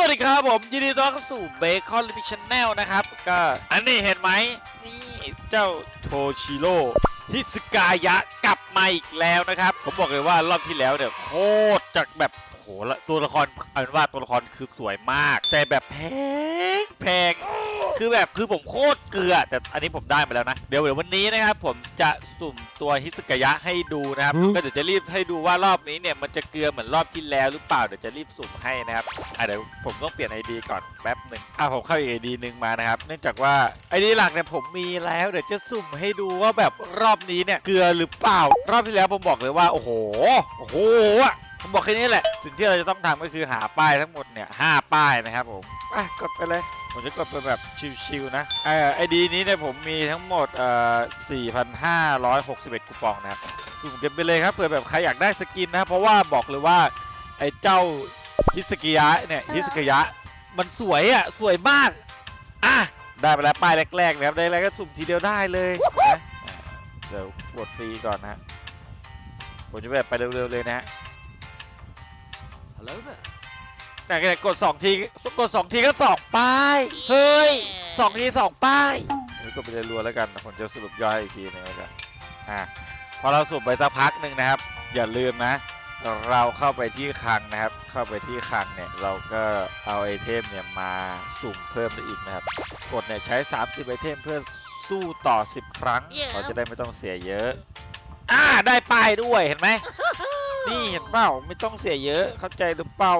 สวัสดีครับผม ยินดีต้อนรับสู่เบคอนลิมิชแนลนะครับ ก็อันนี้เห็นไหมนี่เจ้าโทชิโร่ฮิสกายะกลับมาอีกแล้วนะครับ ผมบอกเลยว่ารอบที่แล้วเนี่ยโคตรจากแบบ โอ้โหละตัวละครเอาเป็นว่าตัวละครคือสวยมากแต่แบบแพงแพงคือแบบคือผมโคตรเกลือ แต่อันนี้ผมได้มาแล้วนะ เดี๋ยวเดี๋ยววันนี้นะครับผมจะสุ่มตัวฮิสกายะให้ดูนะครับอืมก็เดี๋ยวจะรีบให้ดูว่ารอบนี้เนี่ยมันจะเกลือเหมือนรอบที่แล้วหรือเปล่าเดี๋ยวจะรีบสุ่มให้นะครับอะเดี๋ยวผมต้องเปลี่ยน ID ก่อนแป๊บหนึ่งอะผมเข้าอีก ID หนึ่งมานะครับเนื่องจากว่า ID หลักเนี่ยผมมีแล้วเดี๋ยวจะสุ่มให้ดูว่าแบบรอบนี้เนี่ยเกลือหรือเปล่า รอบที่แล้วผมบอกเลยว่าโอ้โหโอ้โหอะ ผมบอกแค่นี้แหละ สิ่งที่เราจะต้องทำก็คือหาป้ายทั้งหมดเนี่ยห้าป้ายนะครับผมอะกดไปเลย ผมจะกดไปแบบชิวๆนะเอ่อไอดีนี้เนี่ยผมมีทั้งหมดเอ่อ4,561 คูปองนะครับสุ่มกันไปเลยครับเผื่อแบบใครอยากได้สกินนะ เพราะว่าบอกเลยว่าไอ้เจ้าฮิสกิยะเนี่ยฮิสกิยะมันสวยอะสวยมากอะได้ไปแล้วป้ายแรกๆนะครับได้แล้วก็สุ่มทีเดียวได้เลยนะอ่าเดี๋ยวกดฟรีก่อนนะฮะผมจะแบบไปเร็วๆเลยนะฮะ Hello there. แต่แค่กดสองทีกดสองทีก็สองป้ายเฮ้ยสองทีสองป้ายนี่ก็ไปเรียนรัวแล้วกันผมจะสรุปย่อยอีกทีหนึงแล้วกันอะพอเราสุ่มไปสักพักหนึ่งนะครับ อย่าลืมนะ เราเข้าไปที่คลังนะครับ เข้าไปที่คลังเนี่ยเราก็เอาไอเทมเนี่ยมาสุ่มเพิ่มได้อีกนะครับ กดเนี่ยใช้ 30 ไอเทมเพื่อสู้ต่อ 10 ครั้ง Yeah. เราจะได้ไม่ต้องเสียเยอะ อ่าได้ป้ายด้วยเห็นไหม นี่เห็นเปล่าไม่ต้องเสียเยอะเข้าใจหรือเปล่า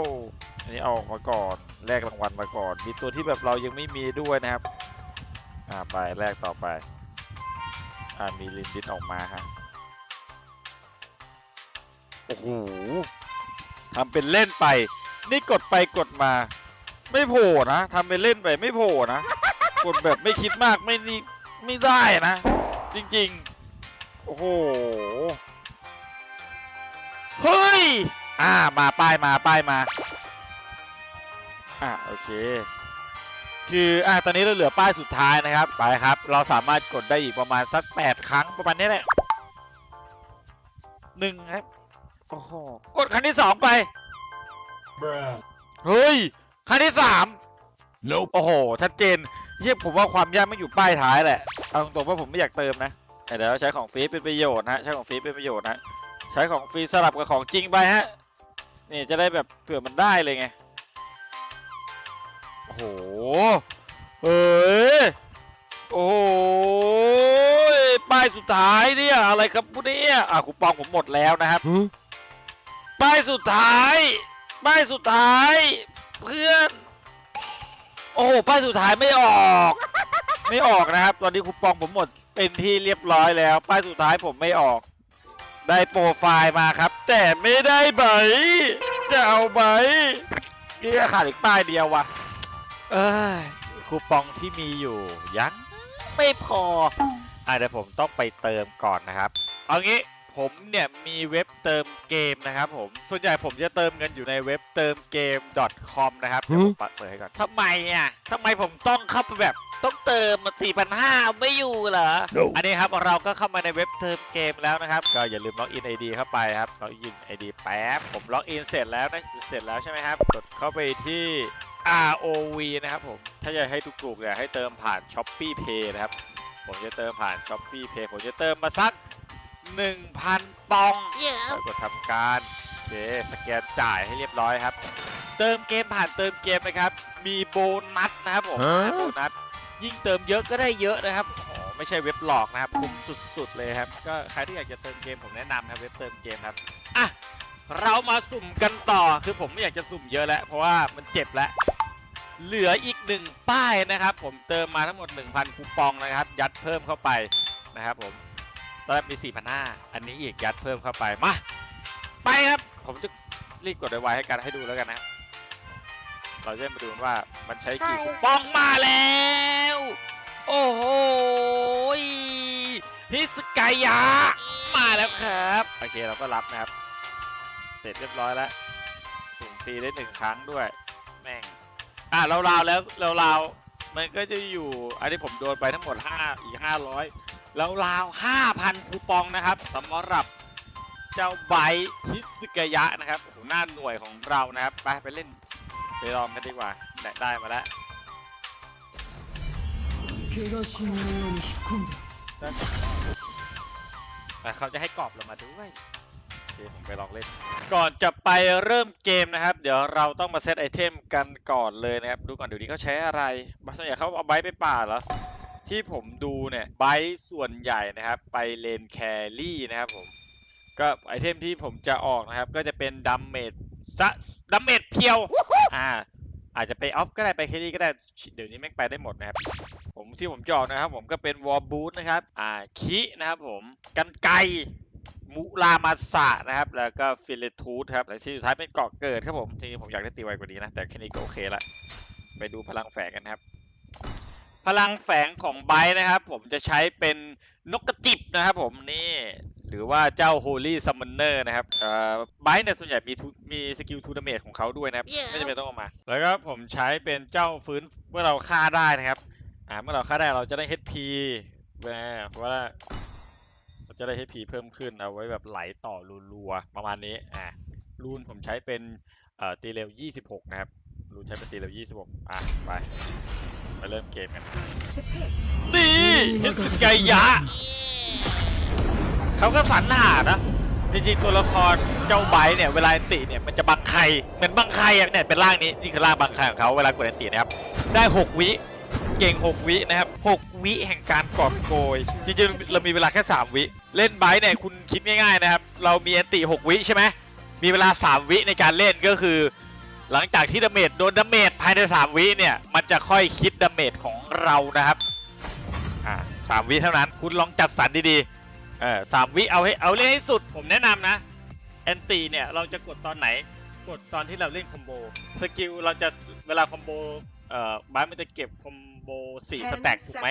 อันนี้เอาออกมาก่อนแลกรางวัลมาก่อน มีตัวที่แบบเรายังไม่มีด้วยนะครับอ่าไปแลกต่อไปอ่ามีลินดิสออกมาฮะโอ้โหทำเป็นเล่นไป นี่กดไปกดมา ไม่โผล่นะทำเป็นเล่นไปไม่โผล่นะกดแบบไม่คิดมากไม่นี่ไม่ได้นะ จริง ๆ โอ้โห เฮ้ย อ่า มาป้ายมาป้ายมา อ่าโอเค คืออ่าตอนนี้เราเหลือป้ายสุดท้ายนะครับ ไปครับ เราสามารถกดได้อีกประมาณสัก8ครั้งประมาณนี้แหละหนึ่งครับ โอ้โห กดครั้งที่สองไป Bruh. เฮ้ย ครั้งที่สาม Nope. โอ้โห ชัดเจนเชี่ยผมว่าความยากไม่อยู่ป้ายท้ายแหละ เอาตรงๆว่าผมไม่อยากเติมนะแต่เดี๋ยวใช้ของฟรีเป็นประโยชน์นะ ใช้ของฟรีเป็นประโยชน์นะ ใช้ของฟรีสลับกับของจริงไปฮะ นี่จะได้แบบเผื่อมันได้เลยไง โอ้โห เอ้ยโอ้ยป้ายสุดท้ายเนี่ยอะไรครับพวกนี้อะคูปองผมหมดแล้วนะครับ Hmm? ป้ายสุดท้าย ป้ายสุดท้าย เพื่อน โอ้โห ป้ายสุดท้ายไม่ออก ไม่ออกนะครับ ตอนนี้คูปองผมหมดเป็นที่เรียบร้อยแล้ว ป้ายสุดท้ายผมไม่ออก ได้โปรไฟล์มาครับ แต่ไม่ได้ใบจะเอาใบนี่ก็ขาดอีกป้ายเดียววะเอ้ยคูปองที่มีอยู่ยังไม่พออะเดี๋ยวผมต้องไปเติมก่อนนะครับ เอางี้ ผมเนี่ยมีเว็บเติมเกมนะครับผม ส่วนใหญ่ผมจะเติมเงินอยู่ในเว็บเติมเกม .com นะครับ เดี๋ยวผมเปิดให้ก่อนทำไมอะทำไมผมต้องเข้าไปแบบต้องเติม4,500 ไม่อยู่เหรอ Nope. อันนี้ครับเราก็เข้ามาในเว็บเติมเกมแล้วนะครับ ก็อย่าลืมล็อกอิน ID เข้าไปครับล็อกอิน ID แป๊บ ผมล็อกอินเสร็จแล้วนะ เสร็จแล้วใช่ไหมครับ กดเข้าไปที่ ROV นะครับผม ถ้าอยากให้ถูกๆเนี่ยให้เติมผ่าน Shopee Pay นะครับ ผมจะเติมผ่าน Shopee Pay ผมจะเติมมาสัก 1,000ปอง Yeah. แล้วกดทำการโอเคสแกนจ่ายให้เรียบร้อยครับ เติมเกมผ่านเติมเกมนะครับ มีโบนัสนะครับผมฮะโบนัสยิ่งเติมเยอะก็ได้เยอะนะครับอ๋อไม่ใช่เว็บหลอกนะครับคุ้มสุด ๆ เลยครับ ก็ใครที่อยากจะเติมเกมผมแนะนำนะครับเว็บเติมเกมครับอะเรามาสุ่มกันต่อคือผมไม่อยากจะสุ่มเยอะแล้ว เพราะว่ามันเจ็บแล้วเหลืออีกหนึ่งป้ายนะครับ ผมเติมมาทั้งหมด 1,000คูปองนะครับ ยัดเพิ่มเข้าไปนะครับผม ตอนแรกมี4,500อันนี้อีกยัดเพิ่มเข้าไป มา ไปครับ ผมจะรีบกดไว้ให้กันให้ดูแล้วกันนะครับเราจะได้มาดูกันว่ามันใช้กี่คูปองมาแล้ว โอ้โหยฮิสกายะ มาแล้วครับ โอเคเราก็รับนะครับ เสร็จเรียบร้อยแล้วสุ่มฟรีได้หนึ่งครั้งด้วย แม่ง อะเราราวๆแล้วเราราวๆมันก็จะอยู่ อันนี้ผมโดนไปทั้งหมด5อีก500 แล้วราว 5,000 คูปองนะครับสำหรับเจ้าไบพิสกยะนะครับโอ้หน้าหน่วยของเรานะครับ ไปไปเล่นเซรอมกันดีกว่าได้ได้มาแล้วแต่เขาจะให้กรอบเรามาด้วยไปลองเล่น ก่อนจะไปเริ่มเกมนะครับ เดี๋ยวเราต้องมาเซตไอเทมกันก่อนเลยนะครับ ดูก่อนเดี๋ยวนี้เขาใช้อะไรบางส่วนใหญ่เขาเอาไบไปป่าเหรอ ที่ผมดูเนี่ยไบส่วนใหญ่นะครับไปเลนแครี่นะครับผมก็ไอเทมที่ผมจะออกนะครับ ก็จะเป็นดัมเมจซะดัมเมจเพียวอ่าอาจจะไปออฟก็ได้ไปแครี่ก็ได้เดี๋ยวนี้แม่งไปได้หมดนะครับ ผมที่ผมจะออกนะครับ ผมก็เป็นวอลบูทนะครับอ่าคินะครับผมกันไกมุรามาสะนะครับ แล้วก็ฟิเลทูธครับและที่สุดท้ายเป็นเกาะเกิดครับผมจริงๆผมอยากได้ตีไวกว่านี้นะ แต่แค่นี้ก็โอเคละไปดูพลังแฝงกันครับ พลังแฝงของไบร์ทนะครับ ผมจะใช้เป็นนกกระจิบนะครับผมนี่หรือว่าเจ้า Holy Summoner นะครับเอ่อไบร์ทเนี่ยส่วนใหญ่มี two- มีสกิลทูดาเมจของเขาด้วยนะครับไม่จำเป็นต้องเอามา แล้วก็ผมใช้เป็นเจ้าฟื้นเมื่อเราฆ่าได้นะครับอ่าเมื่อเราฆ่าได้เราจะได้ HP แหมเพราะว่าเราจะได้ HP เพิ่มขึ้นเอาไว้แบบไหลต่อรัวๆประมาณนี้อ่ารูนผมใช้เป็นเอ่อตีเร็ว 26 นะครับรูนใช้เป็นตีเร็ว 26 อะไป ไปเริ่มเกมกันนี่เห็นสุดไกยะ เขาก็สรรหานะจริงๆตัวละครเจ้าไบเนี่ย เวลาอันติเนี่ยมันจะบังใครเหมือนบังใครอะเนี่ยเป็นร่างนี้นี่คือร่างบังใครของเขาเวลากดอันตินะครับ ได้ 6 วิเก่ง 6 วินะครับ 6 วิแห่งการกอบโกย จริงๆ เรามีเวลาแค่ 3 วิ เล่นไบเนี่ยคุณคิดง่ายๆนะครับ เรามีอันติ 6 วิใช่ไหมมีเวลา 3 วิในการเล่นก็คือ หลังจากที่ดาเมจโดนดาเมจภายใน 3 วิเนี่ย มันจะค่อยคิดดาเมจของเรานะครับอ่าสามวิเท่านั้น คุณลองจัดสรรดีๆเออสามวิเอาให้เอาเล่นให้สุด ผมแนะนำนะแอนตีเนี่ยเราจะกดตอนไหน กดตอนที่เราเล่นคอมโบสกิลเราจะเวลาคอมโบเอ่อบ้านมันจะเก็บคอมโบสี่สแต็กถูกไหม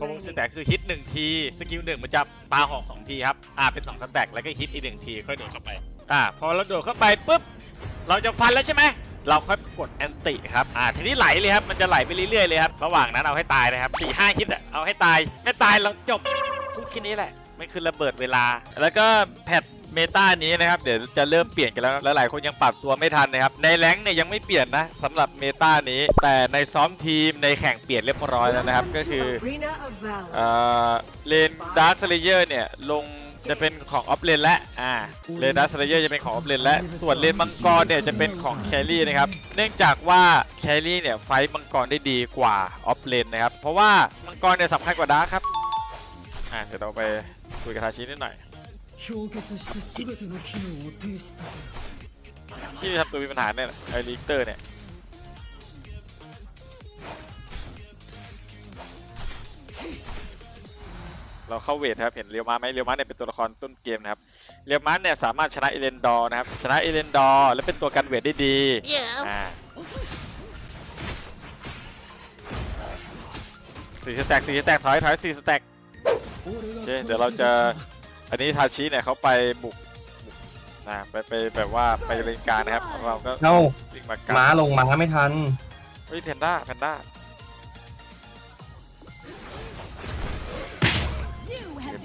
คอมโบสแต็กคือฮิตหนึ่งทีสกิลหนึ่งมันจะปาหอกสองทีครับอ่าเป็นสองสแต็กแล้วก็ฮิตอีกหนึ่งทีค่อยโดดเข้าไปอ่าพอเราโดดเข้าไปปุ๊บ เราจะฟันแล้วใช่ไหมเราค่อยกดแอนติครับ อ่า ทีนี้ไหลเลยครับ มันจะไหลไปเรื่อยๆเลยครับ ระหว่างนั้นเอาให้ตายนะครับสี่ห้าฮิตอะเอาให้ตาย ไม่ตายเราจบทุกแค่นี้แหละ ไม่คือระเบิดเวลา แล้วก็แพทเมตานี้นะครับ เดี๋ยวจะเริ่มเปลี่ยนกันแล้วแล้วหลายคนยังปรับตัวไม่ทันนะครับ ในแรงค์เนี่ยยังไม่เปลี่ยนนะสำหรับเมตานี้ แต่ในซ้อมทีมในแข่งเปลี่ยนเรียบร้อยแล้วนะครับ ก็คือ Arena of Valor เอ่อเลนดาร์คเลเยอร์เนี่ยลง จะเป็นของออฟเลนและอ่าเลดัสเลเยอร์จะเป็นของออฟเลนและส่วนเลนมังกรเนี่ยจะเป็นของแครี่นะครับเนื่องจากว่าแครี่เนี่ยไฟมังกรได้ดีกว่าออฟเลนนะครับเพราะว่ามังกรเนี่ยสำคัญกว่าดาร์ครับอ่าเดี๋ยวเราไปคุยกับทาชินิดหน่อยที่ทำตัวมีปัญหาเนี่ยไอริกเตอร์เนี่ย เราเข้าเวทครับเห็นเรียวมาไหมเรียวมาเนี่ยเป็นตัวละครต้นเกมนะครับเรียวมาเนี่ยสามารถชนะเอเลนดอร์นะครับชนะเอเลนดอร์และเป็นตัวกันเวทได้ดีอ่าสี่สแต็กสี่สแต็กถอยถอยสี่สแต็กโอเคเดี๋ยวเราจะอันนี้ทาชิเนี่ยเขาไปบุกบุกนะไปไปแบบว่าไปเลนกลารนะครับแล้วเราก็เอ้าวิ่งมากลาม้างลงมาไม่ทันเฮ้ยแพนด้าแพนด้า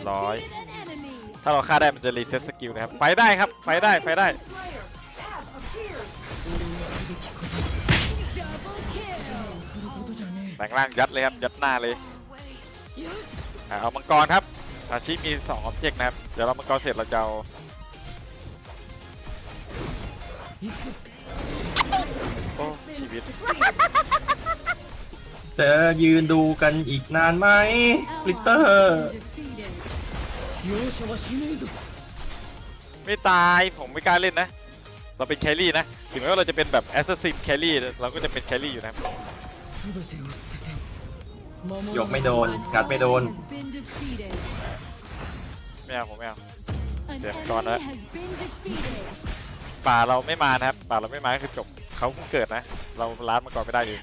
ร้อถ้าเราฆ่าได้มันจะรีเซ็ตสกิลนะครับ ไฟได้ครับ ไฟได้ ไฟได้แบ่งร่างยัดเลยครับ ยัดหน้าเลยเอามังกรครับอาชีพมี2ออบเจกต์นะครับ เดี๋ยวเรามังกรเสร็จเราจะเอาโอ้ชีวิต จะยืนดูกันอีกนานไหมกลิตเตอร์ 容赦はしねえぞ ไม่ตาย ผมไม่กล้าเล่นนะ เราเป็นแครี่นะ ถึงแม้ว่าเราจะเป็นแบบแอสซัสซินแครี่เราก็จะเป็นแครี่อยู่นะครับ 全てを捨てて守 ยกไม่โดน กัดไม่โดน ไม่เอาผมไม่เอา เดี๋ยวก่อนนะ ป่าเราไม่มานะครับ ป่าเราไม่มาก็คือจบเขาเพิ่งเกิดนะ เราล้านมาก่อนไม่ได้เลย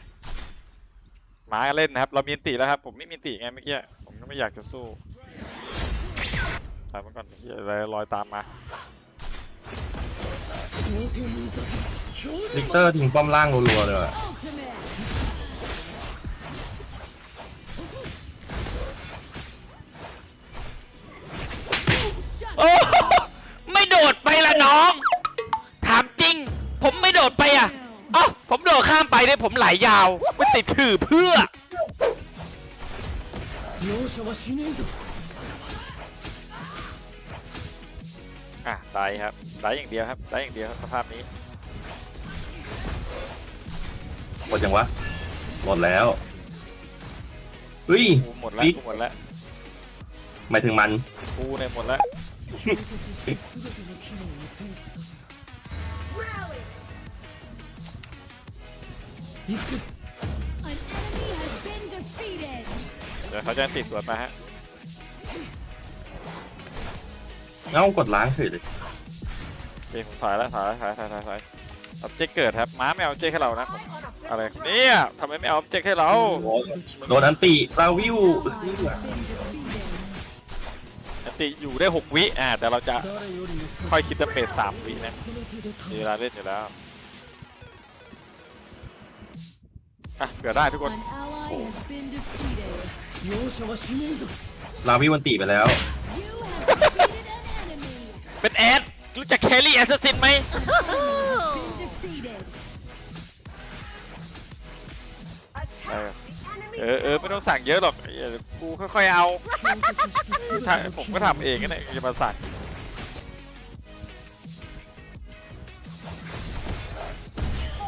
หมาเล่นนะครับ เรามีอันติแล้วครับ ผมไม่มีอันติไงเมื่อกี้ ผมก็ไม่อยากจะสู้ ตามมันก่อนเฮียะไรลอยตามมาลิกเตอร์ถึงป้อมล่างรัวๆเลยอะโอ้ไม่โดดไปละน้อง ถามจริง ผมไม่โดดไปอะอ๋อผมโดดข้ามไปได้ผมไหลยาวไม่ติดถือเพื่อ อะไลครับตายอย่างเดียวครับตายอย่างเดียวครับสภาพนี้หมดยังวะ หมดแล้วเฮ้ยหมดแล้วหมดแล้วไม่ถึงมันกูในหมดแล้วเดี๋ยวเขาจะติดสวนมาฮะ เอ้ากดล้างเฉยเลยโอเคผมถ่ายแล้วถ่ายถ่ายถ่ายถ่ายถ่ายออบเจกเกิดครับม้าไม่เอาเจกให้เรานะอะไรเนี่ยทำไมไม่เอาออบเจกให้เราโดนอันติลาวิวอันติอยู่ได้ 6 วิอ่าแต่เราจะค่อยคิดจะเปรตสามวินะมีเวลาเล่นอยู่แล้วอะเกิดได้ทุกคนลาวิวันติไปแล้ว เป็นแอดรู้จักแครี่แอสซัสซินไหม Been defeated. เออเออเออไม่ต้องสั่งเยอะหรอกไอ้เหี้ยกูค่อยๆเอาถ้าผมก็ทำเองก็ได้จะมาสั่ง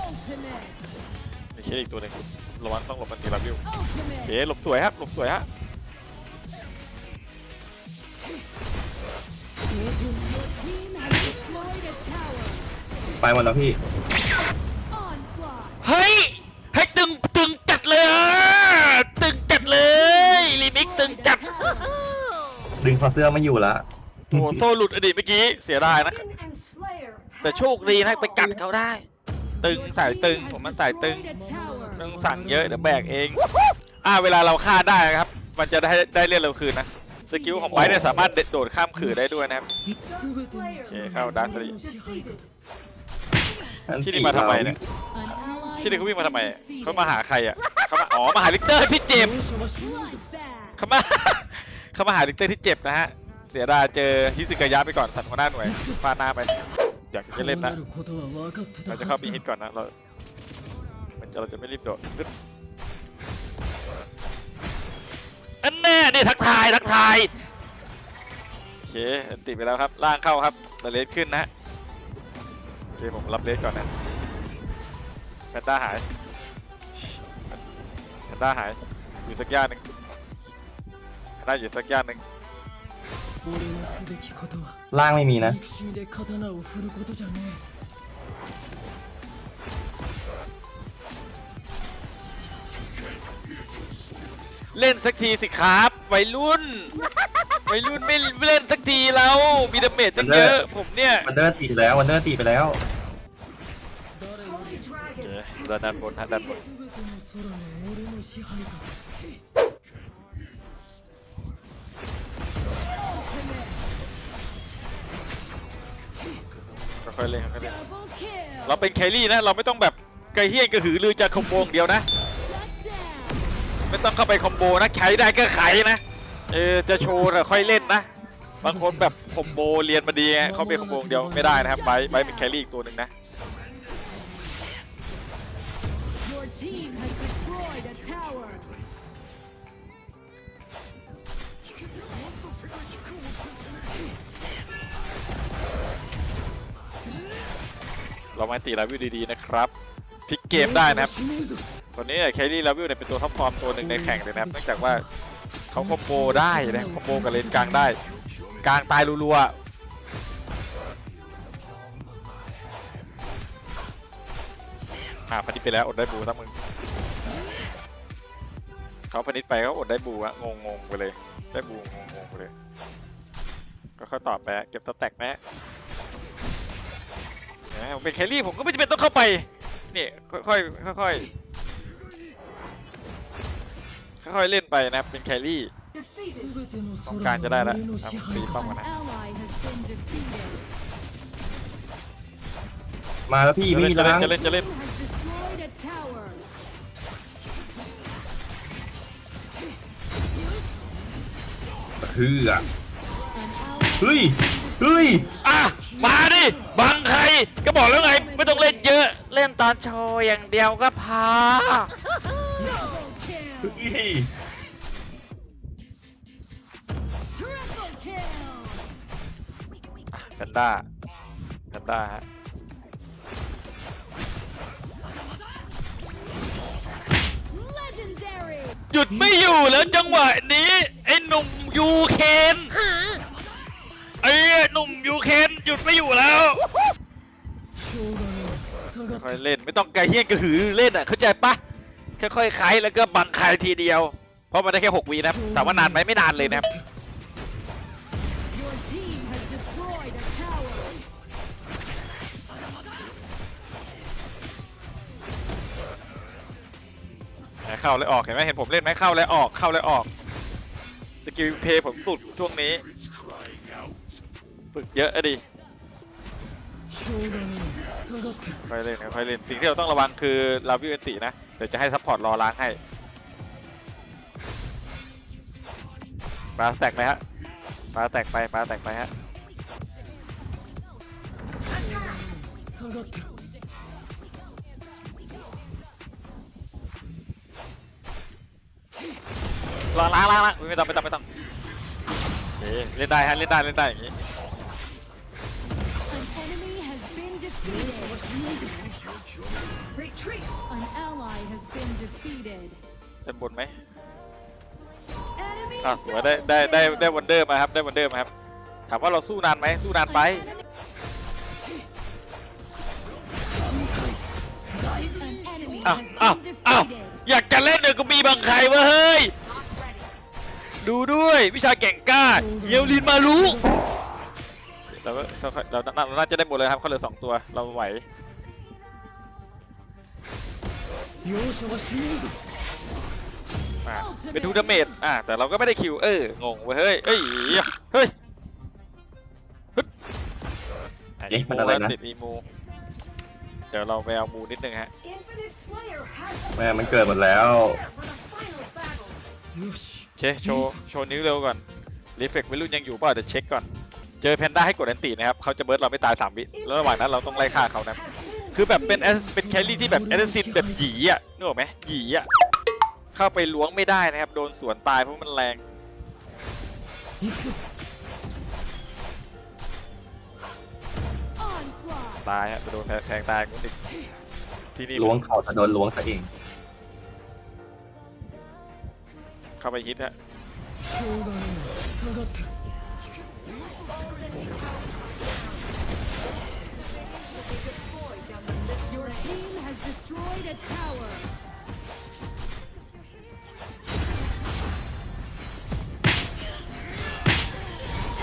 Ultimate. ไม่ใช่อีกตัวหนึงระวังต้องหลบมันทีละวิวโอ Ultimate. เคหลบสวยครับหลบสวยฮะ ไปหมดแล้วพี่ Onslaught. เฮ้ยให้ตึงตึงจัดเลยอะตึงจัดเลยรีมิกตึงจัดดึงคอเสื้อไม่อยู่ละโอ้โหโซ่หลุดอดีตเมื่อกี้เสียดายนะ แต่โชคดีนะไปกัดเขาได้ ตึงสายตึงผมมันสายตึง Destroyed a tower. ไม่ต้องสั่งเยอะเดี๋ยวแบกเอง อ่าเวลาเราฆ่าได้นะครับ มันจะได้ได้เลือดเร็วคืนนะ สกิลของไบรท์เนี่ยสามารถโดดข้ามขื่อได้ด้วยนะครับ โอเคเข้าดันสลีที่นี่มาทำไมเนี่ยที่นี่เขาวิ่งมาทำไมเขามาหาใครอะเขามาอ๋อมาหาลิกเตอร์ที่เจ็บเขามาเขามาหาลิกเตอร์ที่เจ็บนะฮะเสียดายเจอฮิสึกายะไปก่อนสั่นหัวหน้าหน่วยฟาหน้าไปอยากจะเล่นนะเราจะเข้าบีฮิตก่อนนะเราเราจะไม่รีบโดด นี่ทักทายทักทายโอเคอัติไปแล้วครับล่างเข้าครับแต่เลสขึ้นนะโอเคผมรับเลสก่อนนะแพนด้าหายแพนด้าหายอยู่สักย่านหนึ่งแพนด้าอยู่สักย่านหนึ่งล่างไม่มีนะ เล่นสักทีสิครับวัยรุ่นวัยรุ่นไม่เล่นสักทีเรามีดาเมจเยอะผมเนี่ยวันเดอร์ตีแล้ววันเดอร์ตีไปแล้วด้านด้นบนฮะด้านบนค่อยเล่นค่อยเล่นเราเป็นแคลรี่นะ เราไม่ต้องแบบกระเฮี้ยนกระหือรือจะขโมงเดียวนะ ไม่ต้องเข้าไปคอมโบนะไขได้ก็ไขนะ เออจะโชว์นะค่อยเล่นนะ บางคนแบบคอมโบเรียนมาดีไงเขาไปคอมโบเดียวไม่ได้นะครับไบไบเป็นแครี่อีกตัวหนึ่งนะเรามาตีลาวิวดีๆนะครับพลิกเกมได้นะครับ ตอนนี้แครี่ลาวิวเนี่ยเป็นตัวท็อปฟอร์มตัวหนึ่งในแข่งเลยนะครับเนื่องจากว่าเขาคอมโบได้นะคอมโบกับเลนกลางได้ กลางตายรัวๆอ่าพันธิไปแล้วอดได้บูตั้งมึงเขาพันธิไปเขาอดได้บูอะงงงๆไปเลย ได้บูงงงๆไปเลย ก็ค่อยตอบไปเก็บสแต็กแม่ผมเป็นแครี่ผมก็ไม่จำเป็นต้องเข้าไปนี่ค่อยๆค่อยๆ ค่อยๆเล่นไปนะเป็นแครี่ต้องการจะได้แล้วตีป้อมกันนะมาแล้วพี่ไม่ะเล่นจะเล่นจะเล่นเฮือเฮ้ยเฮ้ยอะมาดิบังใครก็บอกแล้วไง ไม่ต้องเล่นเยอะ เล่นตอนโชว์อย่างเดียวก็พา กันด้ากันด้าฮะหยุดไม่อยู่แล้วจังหวะนี้ไอ้หนุ่มยูเคนไอ้หนุ่มยูเคนหยุดไม่อยู่แล้วค่อยเล่นไม่ต้องไกลเฮี้ยนกระหือเล่นอะเข้าใจปะ ค่อยๆไขแล้วก็บังคายทีเดียว เพราะมันได้แค่6วีนะครับถามว่านานไหมไม่นานเลยนะครับเข้าและออกเห็นไหมเห็นผมเล่นไหมเข้าและออกเข้าและออกสกิลเพย์ผมสุดช่วงนี้ฝึกเยอะอดิค่อยเล่นค่อยเล่นสิ่งที่เราต้องระวังคือลาวิเอนตินะ ดี๋ยวจะให้ซัพพอร์ตรอล้างให้มาแตกไหมฮะมาแตกไปมาแตกไปฮะรอล้างล้างล้างไม่ต้องไม่ต้องไม่ต้องเล่นได้ฮะเล่นได้เล่นได้อย่างนี้ been defeated. เล่นบนไหม Enemy อะสวยได้ได้ได้ได้วันเดอร์มาครับได้วันเดอร์มาครับถามว่าเราสู้นานไหมสู้นานไป An enemy อ้าว has อ้าว been อ้าว defeated. อยากจะเล่นเดี๋ยวก็มีบางใครวะเฮ้ยดูด้วยวิชาเก่งกล้าเยลลินมารู้เราก็ค่อยๆเราเราเราน่าจะได้หมดเลยครับเขาเหลือสองตัวเราไหว 容赦はしねえぞ อ่ะเป็นทูดาเมจอ่ะแต่เราก็ไม่ได้คิวเอองงเว้ยเฮ้ยเอ้ยเฮ้ยฮึดอ่ะ เอ๊ะมันอะไรนะ ติดอีมูเดี๋ยวเราไปเอามูนิดนึงฮะ Infinite Slayer has แม่มันเกิดหมดแล้ว for the final battle. よし โอเคโชว์โชว์นิ้วเร็วก่อนรีเฟกไม่รู้ยังอยู่เปล่ะเดี๋ยวเช็คก่อน เจอแพนด้าให้กดแอนตีนะครับเขาจะเบิร์ดเราไม่ตาย3วิแล้วระหว่างนั้นเราต้องไล่ฆ่าเขานะ คือแบบเป็นเป็นแครี่ที่แบบแอสซินแบบหยีอะนึกออกไหมหยีอะเข้าไปล้วงไม่ได้นะครับ โดนสวนตายเพราะมันแรงตายฮะไปโดนแทงตายกูติดที่นี่ล้วงเข่าจะโดนล้วงซะเอง เข้าไปฮิตฮะ the tower.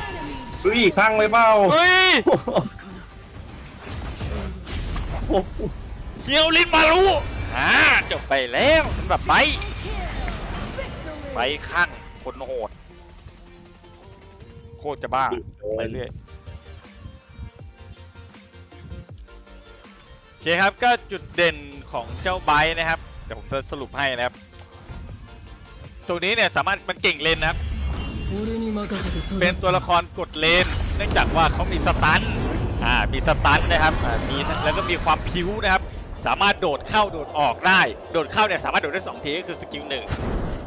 Enemy เฮ้ยข้างเลยเปล่าเฮ้ยโอ้โหเฮียวลินมารู้อ่าจบไปแล้วสำหรับไบค์ kill. Victory. ไบค์ข้างคนโหด โคตรจะบ้า ไปเรื่อยโอเคครับก็จุดเด่น ของเจ้าไบนะครับเดี๋ยวผมจะสรุปให้นะครับ ตัวนี้เนี่ยสามารถมันเก่งเลนนะครับ เป็นตัวละครกดเลน เนื่องจากว่าเขามีสตันอ่ามีสตันนะครับมีแล้วก็มีความพิ้วนะครับ สามารถโดดเข้าโดดออกได้ โดดเข้าเนี่ยสามารถโดดได้สองทีก็คือสกิลหนึ่ง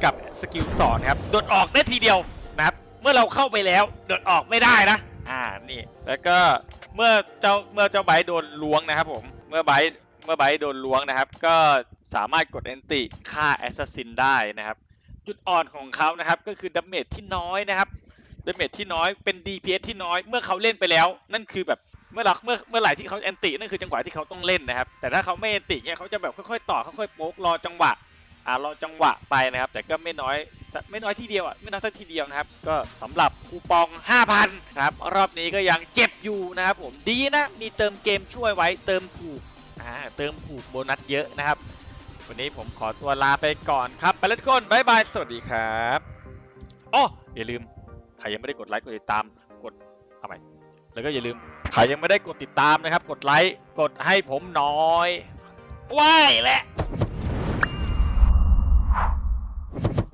กับสกิลสองนะครับ โดดออกได้ทีเดียวนะครับ เมื่อเราเข้าไปแล้วโดดออกไม่ได้นะอ่านี่แล้วก็เมื่อเจ้าเมื่อเจ้าไบโดนล้วงนะครับผมเมื่อไบ เมื่อไบโดนล้วงนะครับ ก็สามารถกดแอนติฆ่าแอสซัสซินได้นะครับ จุดอ่อนของเขานะครับก็คือดาเมจที่น้อยนะครับดาเมจที่น้อยเป็น DPS ที่น้อยเมื่อเขาเล่นไปแล้ว นั่นคือแบบเมื่อหลักเมื่อเมื่อไหร่ที่เขาแอนตินั่นคือจังหวะที่เขาต้องเล่นนะครับ แต่ถ้าเขาไม่แอนติเนี่ยเขาจะแบบค่อยๆต่อค่อยๆโป๊กรอจังหวะอ่ารอจังหวะไปนะครับ แต่ก็ไม่น้อยไม่น้อยทีเดียวอะไม่น้อยสักทีเดียวนะครับ ก็สำหรับคูปอง 5,000ครับรอบนี้ก็ยังเจ็บอยู่นะครับผมดีนะมีเติมเกมช่วยไว้เติมถูก เติมผูกโบนัสเยอะนะครับ วันนี้ผมขอตัวลาไปก่อนครับ ไปแล้วทุกคนบายบาย สวัสดีครับอ๋ออย่าลืม ใครยังไม่ได้กดไลค์กดติดตามกดทำไใมแล้วก็อย่าลืม ใครยังไม่ได้กดติดตามนะครับ กดไลค์กดให้ผมน้อยว้ายแหละ